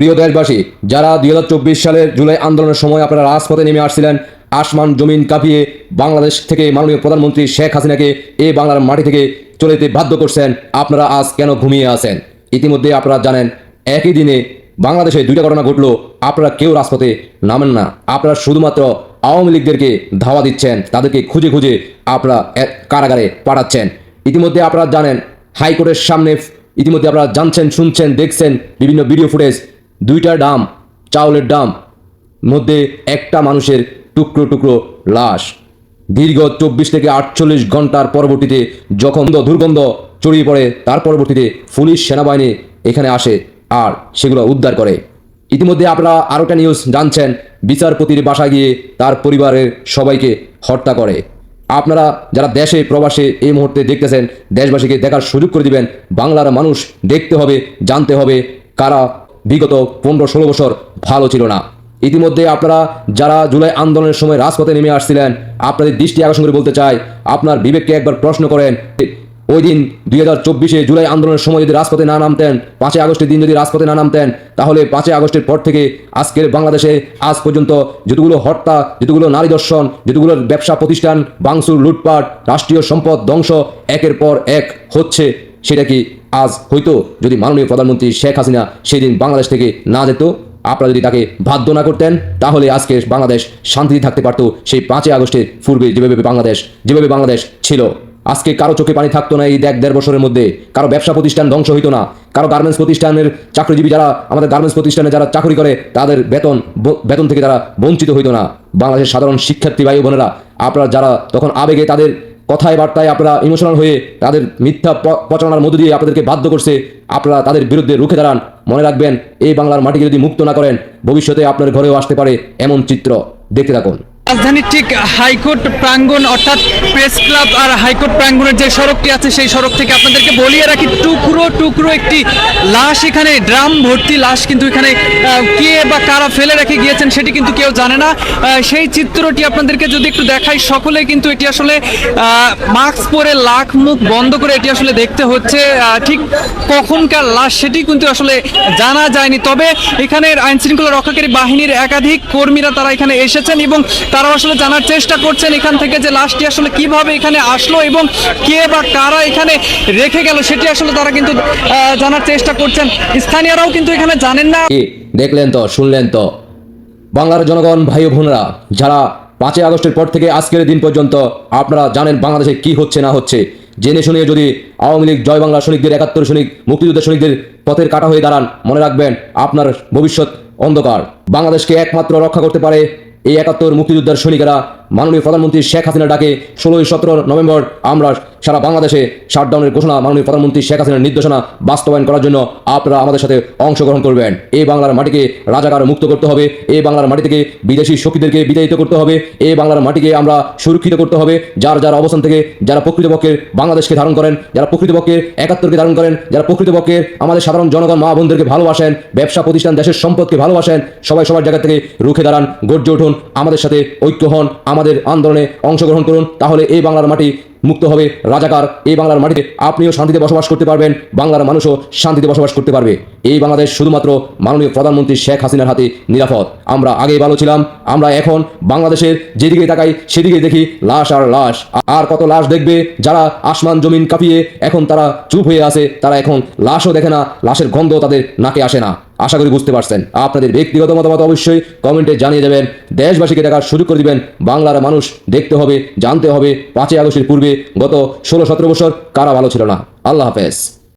প্রিয় দেশবাসী, যারা দুই হাজার চব্বিশ সালের জুলাই আন্দোলনের সময় আপনারা রাজপথে নেমে আসছিলেন, আসমান জমিন কাঁপিয়ে বাংলাদেশ থেকে মাননীয় প্রধানমন্ত্রী শেখ হাসিনাকে এ বাংলার মাটি থেকে চলে যেতে বাধ্য করছেন, আপনারা আজ কেন ঘুমিয়ে আছেন? ইতিমধ্যে আপনারা জানেন, একই দিনে বাংলাদেশে দুইটা ঘটনা ঘটলো, আপনারা কেউ রাজপথে নামেন না। আপনারা শুধুমাত্র আওয়ামী লীগদেরকে ধাওয়া দিচ্ছেন, তাদেরকে খুঁজে খুঁজে আপনারা কারাগারে পাঠাচ্ছেন। ইতিমধ্যে আপনারা জানেন, হাইকোর্টের সামনে ইতিমধ্যে আপনারা জানছেন, শুনছেন, দেখছেন বিভিন্ন ভিডিও ফুটেজ দুইটা ডাম, চাউলের ডাম, মধ্যে একটা মানুষের টুকরো টুকরো লাশ। দীর্ঘ চব্বিশ থেকে আটচল্লিশ ঘণ্টার পরবর্তীতে যখন দুর্গন্ধ ছড়িয়ে পড়ে, তার পরবর্তীতে পুলিশ সেনাবাহিনী এখানে আসে আর সেগুলো উদ্ধার করে। ইতিমধ্যে আপনারা আরও একটা নিউজ জানছেন, বিচারপতির বাসায় গিয়ে তার পরিবারের সবাইকে হত্যা করে। আপনারা যারা দেশে প্রবাসে এই মুহূর্তে দেখতেছেন, দেশবাসীকে দেখার সুযোগ করে দিবেন, বাংলার মানুষ দেখতে হবে, জানতে হবে কারা বিগত পনেরো ষোলো বছর ভালো ছিল না। ইতিমধ্যে আপনারা যারা জুলাই আন্দোলনের সময় রাজপথে নেমে আসছিলেন, আপনাদের দৃষ্টি আকর্ষণ করে বলতে চাই, আপনার বিবেককে একবার প্রশ্ন করেন, ওই দিন দুই হাজার চব্বিশে জুলাই আন্দোলনের সময় যদি রাজপথে না নামতেন, পাঁচই আগস্টের দিন যদি রাজপথে না নামতেন, তাহলে পাঁচই আগস্টের পর থেকে আজকের বাংলাদেশে আজ পর্যন্ত যতগুলো হত্যা, যতগুলো নারী দর্শন যতগুলো ব্যবসা প্রতিষ্ঠান, বাংসুর লুটপাট, রাষ্ট্রীয় সম্পদ ধ্বংস, একের পর এক হচ্ছে, সেটা কি আজ হয়তো যদি মাননীয় প্রধানমন্ত্রী শেখ হাসিনা সেদিন বাংলাদেশ থেকে না যেত, আপনারা যদি তাকে বাধ্য না করতেন, তাহলে আজকে বাংলাদেশ শান্তিতে থাকতে পারতো সেই পাঁচই আগস্টের পূর্বে যেভাবে বাংলাদেশ যেভাবে বাংলাদেশ ছিল। আজকে কারও চোখে পানি থাকতো না এই এক দেড় বছরের মধ্যে। কারও ব্যবসা প্রতিষ্ঠান ধ্বংস হইতো না। কারও গার্মেন্টস প্রতিষ্ঠানের চাকরিজীবী যারা, আমাদের গার্মেন্টস প্রতিষ্ঠানে যারা চাকরি করে, তাদের বেতন বেতন থেকে তারা বঞ্চিত হইতো না। বাংলাদেশের সাধারণ শিক্ষার্থী ভাই বোনেরা আপনারা যারা তখন আবেগে তাদের কথায় বার্তায় আপনারা ইমোশনাল হয়ে তাদের মিথ্যা প্রচারণার মধ্য দিয়ে আপনাদেরকে বাধ্য করছে, আপনারা তাদের বিরুদ্ধে রুখে দাঁড়ান। মনে রাখবেন, এই বাংলার মাটিকে যদি মুক্ত না করেন, ভবিষ্যতে আপনার ঘরেও আসতে পারে এমন চিত্র। দেখতে থাকুন। রাজধানীর ঠিক হাইকোর্ট প্রাঙ্গণ অর্থাৎ প্রেস ক্লাব আর হাইকোর্ট প্রাঙ্গণের যে সড়কটি আছে, সেই সড়ক থেকে আপনাদেরকে বলিয়ে রাখি, টুকরো টুকরো একটি লাশ এখানে, ড্রাম ভর্তি লাশ কিন্তু এখানে কে বা কারা ফেলে রেখে গিয়েছেন সেটি কিন্তু কেউ জানে না। সেই চিত্রটি আপনাদেরকে যদি একটু দেখাই সকলে কিন্তু এটি আসলে মাস্ক পরে লাখ মুখ বন্ধ করে এটি আসলে দেখতে হচ্ছে। ঠিক কখনকার লাশ সেটি কিন্তু আসলে জানা যায়নি। তবে এখানের আইন শৃঙ্খলা রক্ষাকারী বাহিনীর একাধিক কর্মীরা তারা এখানে এসেছেন এবং তারা আসলে জানার চেষ্টা করছেন এখান থেকে যে লাশটি আসলে কীভাবে এখানে আসলো এবং কে বা কারা এখানে রেখে গেল, সেটি আসলে তারা কিন্তু জানার চেষ্টা করছেন। স্থানীয়রাও কিন্তু এখানে জানেন না। দেখলেন তো, শুনলেন তো। বাংলার জনগণ, ভাই বোনেরা, যারা পাঁচই আগস্টের পর থেকে আজকের দিন পর্যন্ত আপনারা জানেন বাংলাদেশে কি হচ্ছে, না হচ্ছে। জেনে শুনে যদি আওয়ামী লীগ, জয় বাংলা সৈনিকদের একাত্তর সৈনিক মুক্তিযুদ্ধের সৈনিকদের পথের কাটা হয়ে দাঁড়ান, মনে রাখবেন, আপনার ভবিষ্যৎ অন্ধকার। বাংলাদেশকে একমাত্র রক্ষা করতে পারে এই একাত্তর মুক্তিযোদ্ধার সৈনিকেরা মাননীয় প্রধানমন্ত্রী শেখ হাসিনা ডাকে ষোলোই সতেরো নভেম্বর আমরা সারা বাংলাদেশে শাটডাউনের ঘোষণা মাননীয় প্রধানমন্ত্রী শেখ হাসিনার নির্দেশনা বাস্তবায়ন করার জন্য আপনারা আমাদের সাথে অংশগ্রহণ করবেন। এই বাংলার মাটিকে রাজাকার মুক্ত করতে হবে। এই বাংলার মাটি থেকে বিদেশি শক্তিদেরকে বিদায়িত করতে হবে। এই বাংলার মাটিকে আমরা সুরক্ষিত করতে হবে। যার যার অবস্থান থেকে যারা প্রকৃতপক্ষে বাংলাদেশকে ধারণ করেন, যারা প্রকৃতপক্ষে একাত্তরকে ধারণ করেন, যারা প্রকৃতপক্ষে আমাদের সাধারণ জনগণ, মা বোনদেরকে ভালোবাসেন, ব্যবসা প্রতিষ্ঠান, দেশের সম্পদকে ভালোবাসেন, সবাই সবার জায়গা থেকে রুখে দাঁড়ান, গর্জে উঠুন, আমাদের সাথে ঐক্য হন আমাদের আন্দোলনে অংশগ্রহণ করুন, তাহলে এই বাংলার মাটি মুক্ত হবে। রাজাকার, এই বাংলার মাটিতে আপনিও শান্তিতে বসবাস করতে পারবেন, বাংলার মানুষও শান্তিতে বসবাস করতে পারবে। এই বাংলাদেশ শুধুমাত্র মাননীয় প্রধানমন্ত্রী শেখ হাসিনার হাতে নিরাপদ। আমরা আগেই ভালো ছিলাম, আমরা এখন বাংলাদেশের যেদিকে তাকাই সেদিকে দেখি লাশ আর লাশ। আর কত লাশ দেখবে যারা আসমান জমিন কাঁপিয়ে এখন তারা চুপ হয়ে আছে, তারা এখন লাশও দেখে না, লাশের গন্ধ তাদের নাকে আসে না। আশা করি বুঝতে পারছেন। আপনাদের ব্যক্তিগত মতামত অবশ্যই কমেন্টে জানিয়ে দেবেন। দেশবাসীকে দেখার সুযোগ করে দিবেন। বাংলার মানুষ দেখতে হবে, জানতে হবে। পাঁচই আগস্টের পূর্বে গত ষোলো সতেরো বছর কারা ভালো ছিল না। আল্লাহ হাফেজ।